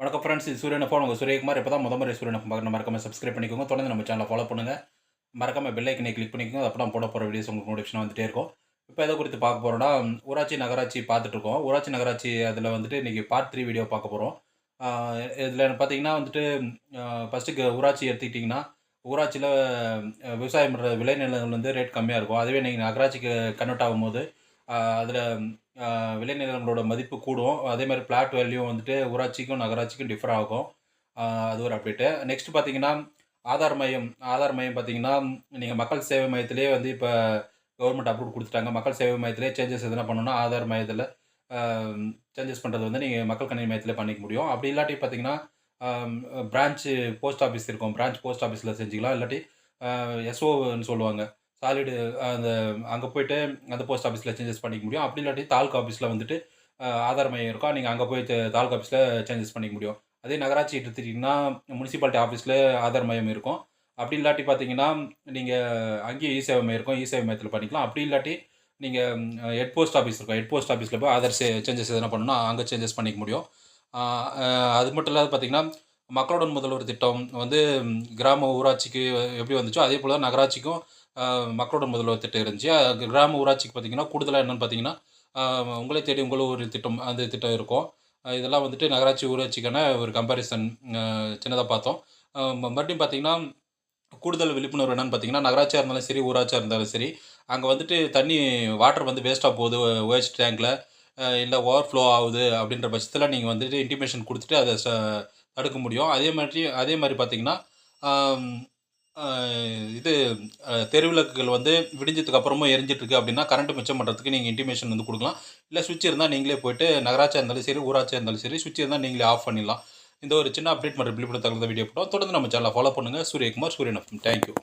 வணக்கம் ஃப்ரெண்ட்ஸ் இது சூரியன் ஃபோன் உங்கள் சூரியகுமார். இப்போ தான் முத முறை சூரியன் பார்க்கணும் மறக்காம சப்ஸ்கிரைப் பண்ணிக்கோங்க. தொடர்ந்து நம்ம சேனலை ஃபாலோ பண்ணுங்கள் மறக்காம பெல் கிளிக் பண்ணிக்கோங்க. அப்போ தான் போட போகிற வீடியோஸ் உங்களுக்கு நோட்டிஃபிகேஷன் வந்துட்டே இருக்கும். இப்போ எதை குறித்து பார்க்க போகிறோம்னா ஊராட்சி நகராட்சி பார்த்துட்ருக்கோம் ஊராட்சி நகராட்சி அதில் வந்துட்டு இன்றைக்கி பார்ட் த்ரீ வீடியோ பார்க்க போகிறோம் இதில் பார்த்தீங்கன்னா வந்துட்டு ஃபஸ்ட்டுக்கு ஊராட்சி எடுத்துக்கிட்டிங்கன்னா ஊராட்சியில் விவசாயம் பண்ணுற விளைநிலங்கள் வந்து ரேட் கம்மியாக இருக்கும். அதுவே நீங்கள் நகராட்சிக்கு கன்வெர்ட் ஆகும்போது அதில் விளைநிலங்களோட மதிப்பு கூடும். அதே மாதிரி பிளாட் வேல்யூ வந்துட்டு ஊராட்சிக்கும் நகராட்சிக்கும் டிஃபர் ஆகும். அது ஒரு அப்டேட்டு நெக்ஸ்ட் பார்த்தீங்கன்னா ஆதார் மையம். ஆதார் மையம் பார்த்தீங்கன்னா நீங்கள் மக்கள் சேவை மையத்திலே வந்து இப்போ கவர்மெண்ட் அப்ரூவ் கொடுத்துட்டாங்க. மக்கள் சேவை மையத்திலே சேஞ்சஸ் எதனா பண்ணணும்னா ஆதார் மையத்தில் சேஞ்சஸ் பண்ணுறது வந்து நீங்கள் மக்கள் கணினி மையத்தில் பண்ணிக்க முடியும். அப்படி இல்லாட்டி பார்த்தீங்கன்னா பிரான்ச்சு போஸ்ட் ஆஃபீஸ் இருக்கும். பிரான்ச் போஸ்ட் ஆஃபீஸில் செஞ்சுக்கலாம். இல்லாட்டி எஸ்ஓன்னு சொல்லுவாங்க. சாலிடு அந்த அங்கே போயிட்டு அந்த போஸ்ட் ஆஃபீஸில் சேஞ்சஸ் பண்ணிக்க முடியும். அப்படி இல்லாட்டி தாலுக்கா ஆஃபீஸில் வந்துட்டு ஆதார் மையம் இருக்கும் நீங்கள் அங்கே போய் தாலுக்கா ஆஃபீஸில் சேஞ்சஸ் பண்ணிக்க முடியும். அதே நகராட்சி எடுத்துட்டிங்கன்னா முனிசிபாலிட்டி ஆஃபீஸில் ஆதார் மையம் இருக்கும். அப்படி இல்லாட்டி பார்த்தீங்கன்னா நீங்கள் அங்கேயும் இ சேவை மையம் இருக்கும். இ சேவை மையத்தில் பண்ணிக்கலாம். அப்படி இல்லாட்டி நீங்கள் ஹெட் போஸ்ட் ஆஃபீஸ் இருக்கும். ஹெட் போஸ்ட் ஆஃபீஸில் போய் ஆதார் சேஞ்சஸ் எதனா பண்ணணும்னா அங்கே சேஞ்சஸ் பண்ணிக்க முடியும். அது மட்டும் இல்லாத பார்த்தீங்கன்னா மக்களுடன் முதல்வர் திட்டம் வந்து கிராம ஊராட்சிக்கு எப்படி வந்துச்சோ அதே போல் நகராட்சிக்கும் மக்களோட முதல்வர் திட்டம் இருந்துச்சு. கிராம ஊராட்சிக்கு பார்த்தீங்கன்னா கூடுதலாக என்னென்னு பார்த்தீங்கன்னா உங்களை தேடி உங்களும் ஒரு திட்டம் அந்த திட்டம் இருக்கும். இதெல்லாம் வந்துட்டு நகராட்சி ஊராட்சிக்கான ஒரு கம்பேரிசன் சின்னதாக பார்த்தோம். மறுபடியும் பார்த்தீங்கன்னா கூடுதல் விழிப்புணர்வு என்னென்னு பார்த்தீங்கன்னா நகராட்சியாக இருந்தாலும் சரி ஊராட்சியாக இருந்தாலும் சரி அங்கே வந்துட்டு தண்ணி வாட்டர் வந்து வேஸ்ட்டாக போகுது. வேஸ்ட் டேங்கில் இல்லை ஓவர் ஃப்ளோ ஆகுது அப்படின்ற பட்சத்தில் நீங்கள் வந்துட்டு இன்டிமேஷன் கொடுத்துட்டு அதை ச தடுக்க முடியும். அதே மாதிரி அதே மாதிரி பார்த்தீங்கன்னா இது தெருவிளக்குகள் வந்து விடிஞ்சதுக்கு அப்புறமும் எரிஞ்சிட்ருக்கு அப்படின்னா கரண்ட் மிச்சம் பண்ணுறதுக்கு நீங்கள் இன்டிமேஷன் வந்து கொடுக்கலாம். இல்லை சுவிட்ச் இருந்தால் நீங்களே போயிட்டு நகராட்சியாக இருந்தாலும் சரி ஊராட்சியாக இருந்தாலும் சரி சுவிட்ச் இருந்தால் நீங்களே ஆஃப் பண்ணிடலாம். இந்த ஒரு சின்ன அப்டேட் மற்றும் விழிப்புணர்வு தகுந்த வீடியோ போட்டோம். தொடர்ந்து நம்ம சேனலை ஃபாலோ பண்ணுங்கள் சூரியகுமார் சூரியன் தேங்க்யூ